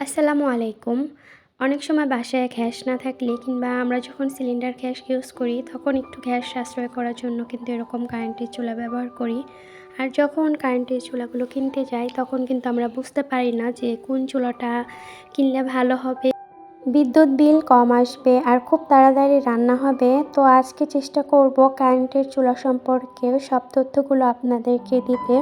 আসসালামু আলাইকুম। অনেক সময় বাসায় গ্যাস না থাকলে কিংবা আমরা যখন সিলিন্ডার গ্যাস ইউজ করি, তখন একটু গ্যাস সাশ্রয় করার জন্য কিন্তু এরকম কারেন্টের চুলা ব্যবহার করি। আর যখন কারেন্টের চুলাগুলো কিনতে যাই, তখন কিন্তু আমরা বুঝতে পারি না যে কোন চুলাটা কিনলে ভালো হবে। বিদ্যুৎ বিল কম আসবে আর খুব তাড়াতাড়ি রান্না হবে। তো আজকে চেষ্টা করব কারেন্টের চুলা সম্পর্কে সব তথ্যগুলো আপনাদেরকে দিতে।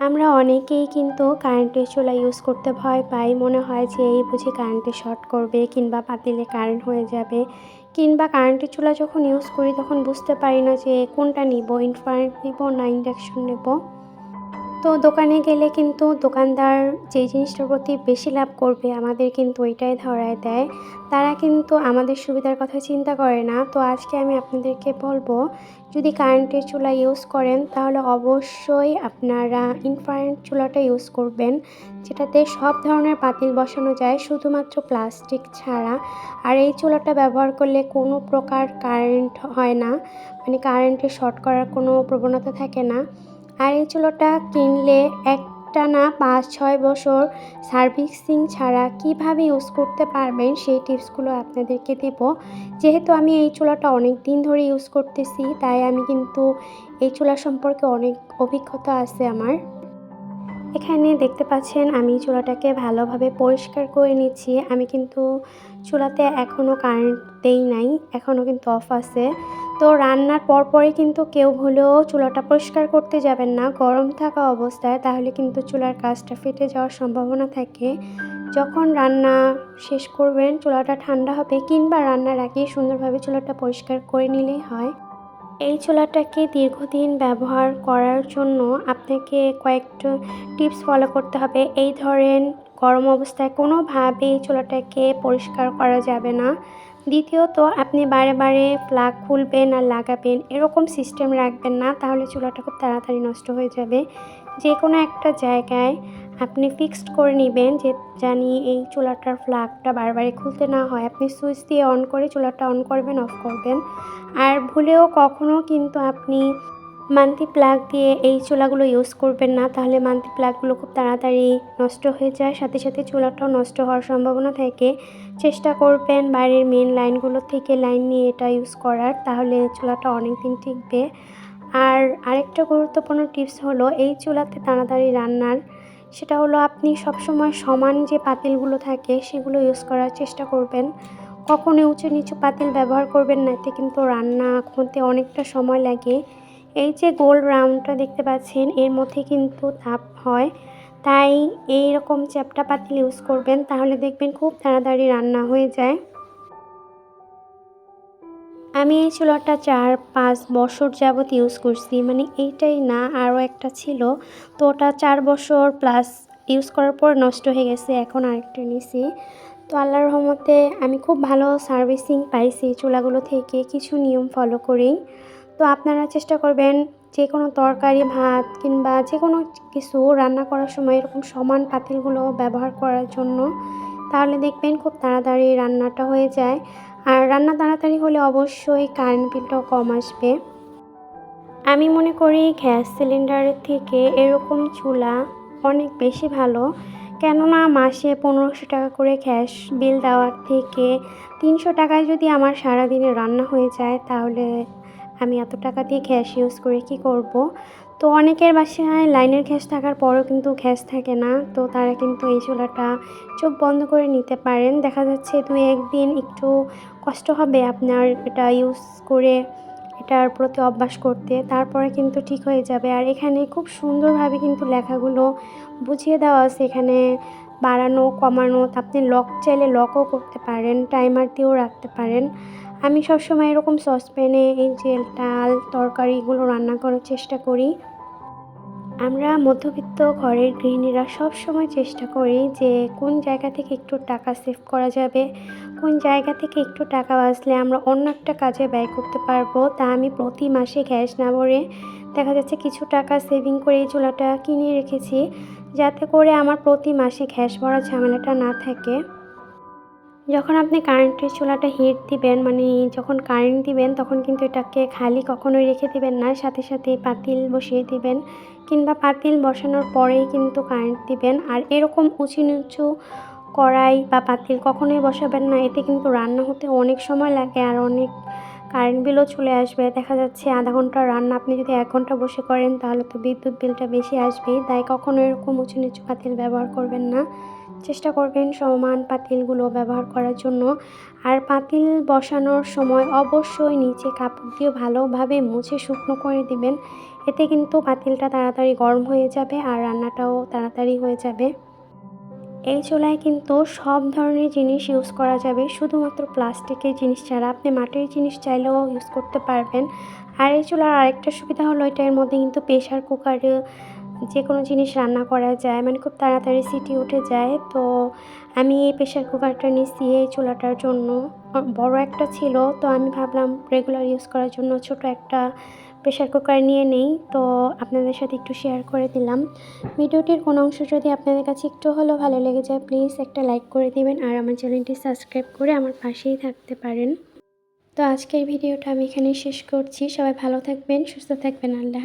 আমরা অনেকেই কিন্তু কারেন্টের চুলা ইউজ করতে ভয় পাই। মনে হয় যে এই বুঝি কারেন্টে শর্ট করবে কিংবা পাতিলে কারেন্ট হয়ে যাবে। কিংবা কারেন্টের চুলা যখন ইউজ করি তখন বুঝতে পারি না যে কোনটা নিব ইনফারেন্ট নিব না ইন্ডাকশন নেব। তো দোকানে গেলে কিন্তু দোকানদার যে জিনিসটার প্রতি বেশি লাভ করবে, আমাদের কিন্তু ওইটাই ধরায় দেয়। তারা কিন্তু আমাদের সুবিধার কথা চিন্তা করে না। তো আজকে আমি আপনাদেরকে বলব, যদি কারেন্টের চুলা ইউজ করেন, তাহলে অবশ্যই আপনারা ইনফ্রারেন্ট চুলাটা ইউজ করবেন, যেটাতে সব ধরনের পাতিল বসানো যায়, শুধুমাত্র প্লাস্টিক ছাড়া। আর এই চুলাটা ব্যবহার করলে কোনো প্রকার কারেন্ট হয় না মানে কারেন্টে শর্ট করার কোনো প্রবণতা থাকে না। আর এই চুলোটা কিনলে একটা না পাঁচ ছয় বছর সার্ভিসিং ছাড়া কীভাবে ইউজ করতে পারবেন সেই টিপসগুলো আপনাদেরকে দেব। যেহেতু আমি এই চুলাটা অনেক দিন ধরে ইউজ করতেছি, তাই আমি কিন্তু এই চুলা সম্পর্কে অনেক অভিজ্ঞতা আছে আমার। এখানে দেখতে পাচ্ছেন আমি চুলাটাকে ভালোভাবে পরিষ্কার করে নিচ্ছি। আমি কিন্তু চুলাতে এখনও কারেন্ট দেই নাই এখনও কিন্তু অফ আছে। তো রান্নার পরপরই কিন্তু কেউ হলেও চুলাটা পরিষ্কার করতে যাবেন না। গরম থাকা অবস্থায় তাহলে কিন্তু চুলার কাজটা ফেটে যাওয়ার সম্ভাবনা থাকে। যখন রান্না শেষ করবেন, চুলাটা ঠান্ডা হবে কিংবা রান্নার আগে সুন্দরভাবে চুলাটা পরিষ্কার করে নিলেই হয়। এই চুলাটাকে দীর্ঘদিন ব্যবহার করার জন্য আপনাকে কয়েকটা টিপস ফলো করতে হবে। এই ধরেন, গরম অবস্থায় কোনোভাবেই চুলাটাকে পরিষ্কার করা যাবে না। দ্বিতীয়ত, আপনি বারে বারে প্লাগ খুলবেন আর লাগাবেন, এরকম সিস্টেম রাখবেন না, তাহলে চুলাটা খুব তাড়াতাড়ি নষ্ট হয়ে যাবে। যে কোনো একটা জায়গায় আপনি ফিক্সড করে নেবেন যে জানি এই চুলাটার ফ্লাগটা বারবারে খুলতে না হয়, আপনি সুইচ দিয়ে অন করে চুলাটা অন করবেন অফ করবেন। আর ভুলেও কখনও কিন্তু আপনি মান্থলি প্লাগ দিয়ে এই চুলাগুলো ইউজ করবেন না, তাহলে মান্থলি প্লাগগুলো খুব তাড়াতাড়ি নষ্ট হয়ে যায়। সাথে সাথে চুলাটাও নষ্ট হওয়ার সম্ভাবনা থাকে। চেষ্টা করবেন বাইরের মেন লাইনগুলো থেকে লাইন নিয়ে এটা ইউজ করার, তাহলে চুলাটা অনেক দিন টিকবে। আর আরেকটা গুরুত্বপূর্ণ টিপস হলো, এই চুলাতে তাড়াতাড়ি রান্নার, সেটা হলো আপনি সবসময় সমান যে পাতিলগুলো থাকে, সেগুলো ইউজ করার চেষ্টা করবেন। কখনো উঁচু নিচু পাতিল ব্যবহার করবেন না, এতে কিন্তু রান্না হতে অনেকটা সময় লাগে। এই যে গোল রাউন্ডটা দেখতে পাচ্ছেন, এর মধ্যে কিন্তু তাপ হয়। তাই এই রকম চ্যাপটা পাতিল ইউজ করবেন, তাহলে দেখবেন খুব তাড়াতাড়ি রান্না হয়ে যায়। আমি এই চুলাটা চার পাঁচ বছর যাবত ইউজ করছি মানে এইটাই না, আরও একটা ছিল। তো ওটা চার বছর প্লাস ইউজ করার পর নষ্ট হয়ে গেছে, এখন আরেকটা নিছি। তো আল্লাহর রহমতে আমি খুব ভালো সার্ভিসিং পাইছি চুলাগুলো থেকে, কিছু নিয়ম ফলো করেই তো আপনারা চেষ্টা করবেন যে কোনো তরকারি, ভাত কিংবা যে কোনো কিছু রান্না করার সময় এরকম সমান পাতিলগুলো ব্যবহার করার জন্য, তাহলে দেখবেন খুব তাড়াতাড়ি রান্নাটা হয়ে যায়। আর রান্না তাড়াতাড়ি হলে অবশ্যই কারেন্ট বিলটাও কম আসবে। আমি মনে করি গ্যাস সিলিন্ডারের থেকে এরকম চুলা অনেক বেশি ভালো। কেননা মাসে পনেরোশো টাকা করে গ্যাস বিল দেওয়ার থেকে তিনশো টাকায় যদি আমার সারাদিনে রান্না হয়ে যায়, তাহলে আমি এত টাকা দিয়ে গ্যাস ইউজ করে কি করব? তো অনেকের বাসায় লাইনের গ্যাস থাকার পরও কিন্তু গ্যাস থাকে না। তো তারা কিন্তু এই চুলাটা চোখ বন্ধ করে নিতে পারেন। দেখা যাচ্ছে দু একদিন একটু কষ্ট হবে আপনার এটা ইউজ করে এটার প্রতি অভ্যাস করতে। তারপরে কিন্তু ঠিক হয়ে যাবে। আর এখানে খুব সুন্দরভাবে কিন্তু লেখাগুলো বুঝিয়ে দেওয়া আছে। এখানে বাড়ানো, কমানো আপনি লক চাইলে লকও করতে পারেন, টাইমার দিয়েও রাখতে পারেন। আমি সবসময় এরকম সসপ্যানে এই যে ডাল, তরকারি এগুলো রান্না করার চেষ্টা করি। আমরা মধ্যবিত্ত ঘরের গৃহিণীরা সব সময় চেষ্টা করি যে কোন জায়গা থেকে একটু টাকা সেভ করা যাবে, কোন জায়গা থেকে একটু টাকা বাঁচলে আমরা অন্য একটা কাজে ব্যয় করতে পারব। তা আমি প্রতি মাসে গ্যাস না ভরে দেখা যাচ্ছে কিছু টাকা সেভিং করে এই চুলাটা কিনে রেখেছি, যাতে করে আমার প্রতি মাসে গ্যাস ভরার ঝামেলাটা না থাকে। যখন আপনি কারেন্টের চুলাটা হিট দিবেন মানে যখন কারেন্ট দিবেন, তখন কিন্তু এটাকে খালি কখনোই রেখে দিবেন না। সাথে সাথে পাতিল বসিয়ে দিবেন কিংবা পাতিল বসানোর পরেই কিন্তু কারেন্ট দিবেন। আর এরকম উঁচু নিচু কড়াই বা পাতিল কখনোই বসাবেন না। এতে কিন্তু রান্না হতে অনেক সময় লাগে আর অনেক কারেন্ট বিলও চলে আসবে, দেখা যাচ্ছে আধা ঘণ্টা রান্না আপনি যদি এক ঘণ্টা বসে করেন তাহলে তো বিদ্যুৎ বিলটা বেশি আসবেই। তাই কখনো এরকম উঁচু নিচু পাতিল ব্যবহার করবেন না। চেষ্টা করবেন সমান পাতিলগুলো ব্যবহার করার জন্য। আর পাতিল বসানোর সময় অবশ্যই নিচে কাপড় দিয়ে ভালোভাবে মুছে শুকনো করে দিবেন। এতে কিন্তু পাতিলটা তাড়াতাড়ি গরম হয়ে যাবে আর রান্নাটাও তাড়াতাড়ি হয়ে যাবে। এই চুলায় কিন্তু সব ধরনের জিনিস ইউজ করা যাবে। শুধুমাত্র প্লাস্টিকের জিনিস ছাড়া। আপনি মাটির জিনিস চাইলেও ইউজ করতে পারবেন। আর এই চুলার আরেকটা সুবিধা হলো এটার মধ্যে কিন্তু প্রেশার কুকারে যে কোনো জিনিস রান্না করা যায়। মানে খুব তাড়াতাড়ি সিটি উঠে যায়। তো আমি এই প্রেশার কুকারটা নিচ্ছি এই চুলাটার জন্য। বড় একটা ছিল। তো আমি ভাবলাম রেগুলার ইউজ করার জন্য ছোট একটা প্রেশার কুকার নিয়ে নেই, তো আপনাদের সাথে একটু শেয়ার করে দিলাম। ভিডিওটির কোনো অংশ যদি আপনাদের কাছে একটু হলেও ভালো লেগে যায় প্লিজ একটা লাইক করে দিবেন আর আমার চ্যানেলটি সাবস্ক্রাইব করে আমার পাশেই থাকতে পারেন। তো আজকের ভিডিওটা আমি এখানে শেষ করছি। সবাই ভালো থাকবেন, সুস্থ থাকবেন, আল্লাহ